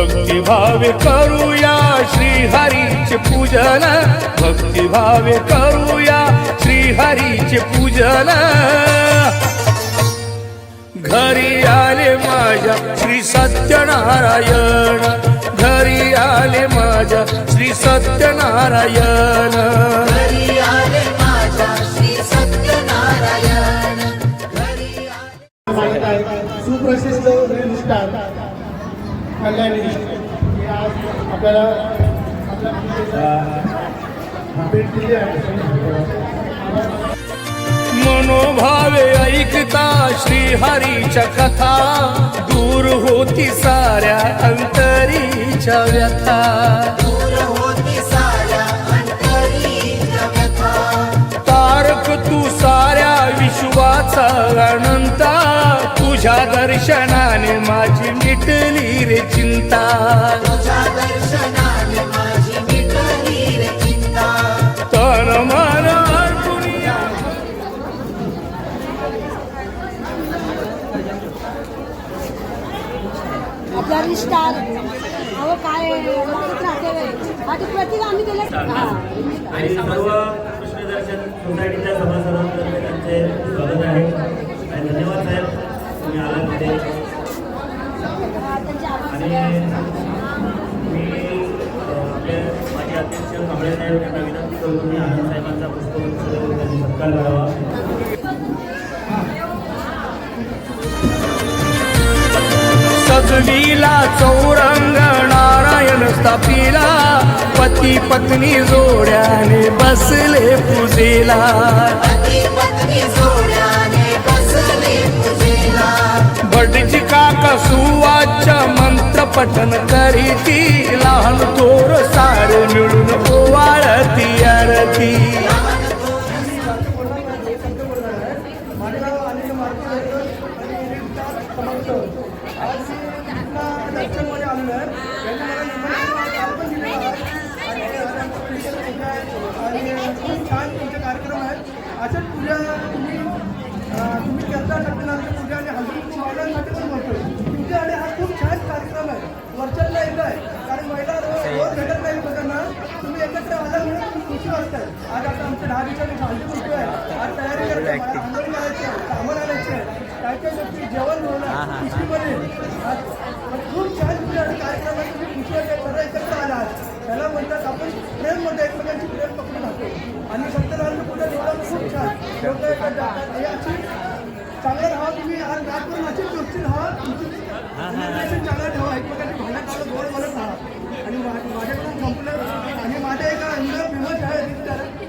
भक्तिभावे करूया श्रीहरीचे पूजन. भक्तिभावे करूया श्रीहरीचे पूजन. घरी आले माझ्या श्री सत्यनारायण. घरी आले माझ्या श्री सत्यनारायण. घरी आले माझ्या श्री सत्यनारायण. सुप्रसिद्ध कल्याणी आज आपल्याला आपल्या भेट दिली आहे. मनोभावे ऐकता श्रीहरीच्या कथा. दूर होती साऱ्या अंतरीच्या व्यथा. दूर होती साऱ्या अंतरीच्या व्यथा. तारक तू साऱ्या विश्वाचा अनंता. तुझ्या दर्शनाने माझी मिटली रे चिंता. तुझ्या दर्शनाने माझी मिटली रे चिंता. तन मन अर्पणिया आपला रिस्टार अहो काय आम्ही दिले आणि सर्व कृष्णदर्शन सोसायटीच्या सभासदांतर्फे त्यांचे स्वागत आहे. आणि धन्यवाद साहेब तुम्ही आला आणि मी अ, आपले माजी अध्यक्ष कांबळे साहेब यांना विनंती करतो मी आनंद साहेबांचा पुष्पगुच्छ त्यांनी सत्कार करावा. सजविला चौरंग नारायण स्थापिला. पती पत्नी जोड्याने बसले पूजेला. पती पत्नी पठन करीती लहान थोर सारे मिळून ओवाळती आरती. आज मी इथला दर्शनमध्ये आलेलो आहे. यांनी मला निमंत्रण काल पण दिलेलं आहे. आणि आज आमचं स्पेशल पूजा आहे. आणि खूप छान तुमचे कार्यक्रम आहेत अशाच पूजा तुम्ही अं, तुम्ही करता सत्यनारायण पूजा आणि हल्ली महिलांसाठी पण म्हणतो तुमचे आणि हा खूप छान कार्यक्रम आहे वर्षातला एकदा आहे कारण महिला रोज रोज भेटत नाही लोकांना तुम्ही एकत्र वाटते. आज आता आमच्या दहा दिवसांनी हल्ली पूजा आहे आज तयारी करते आंदोलन करायची सामान आणायचे काय काय गोष्टी जेवण होणार खुशीमध्ये. खूप छान पूजा आणि कार्यक्रम आहे तुम्ही खुशी वाटते सर्व एकत्र आलात. त्याला म्हणतात आपण प्रेममध्ये एकमेकांची प्रेम पकडून राहतो आणि सत्यनारायण पूजा जेवढा खूप छान. लोक एकत्र जातात. हे चांगलं राहा तुम्ही. आज रातभर अशीच गोष्टी राहा. तुमची चांगलं ठेवा. एकमेकांची भांडण काढून गोड बोलत राहा. आणि माझ्याकडून संपलं.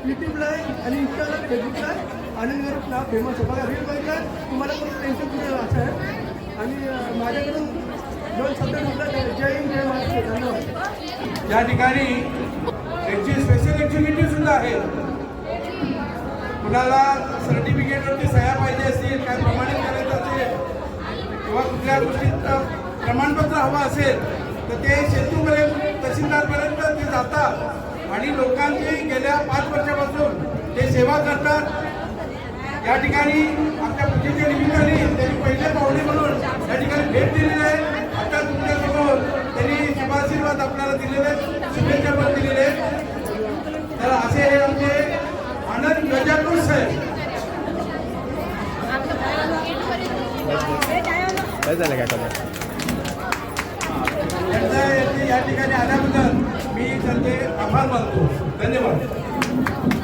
युट्यूबला आहे आणि इंस्टाला फेसबुकला आहे आनंदगर ग्रुपला फेमस आहे. बघा रील बघितला? तुम्हाला पण टेन्शन कुठे असं आहे. आणि माझ्याकडून दोन शब्द म्हटलं जय हिंद जय महाराष्ट्र. धन्यवाद. या ठिकाणी त्यांची स्पेशल एक्झिक्युटिव्ह सुद्धा आहे. कुणाला सर्टिफिकेटवरती सह्या पाहिजे असतील काय प्रमाणित करायचं असेल किंवा कुठल्या गोष्टीत प्रमाणपत्र हवं असेल तर ते शेतूपर्यंत तहसीलदारपर्यंत ते जातात. आणि लोकांची गेल्या पाच वर्ष सेवा करतात. या ठिकाणी आपल्या पूजेच्या निमित्ताने त्यांनी पहिले पाहुणे म्हणून या ठिकाणी भेट दिलेली आहे. आता तुमच्यासमोर त्यांनी शुभाशीर्वाद आपल्याला दिलेले आहेत. शुभेच्छा पण दिलेले आहेत. तर असे हे आमचे आनंद गजापूर साहेब. या ठिकाणी आल्याबद्दल मी त्यांचे आभार मानतो. धन्यवाद.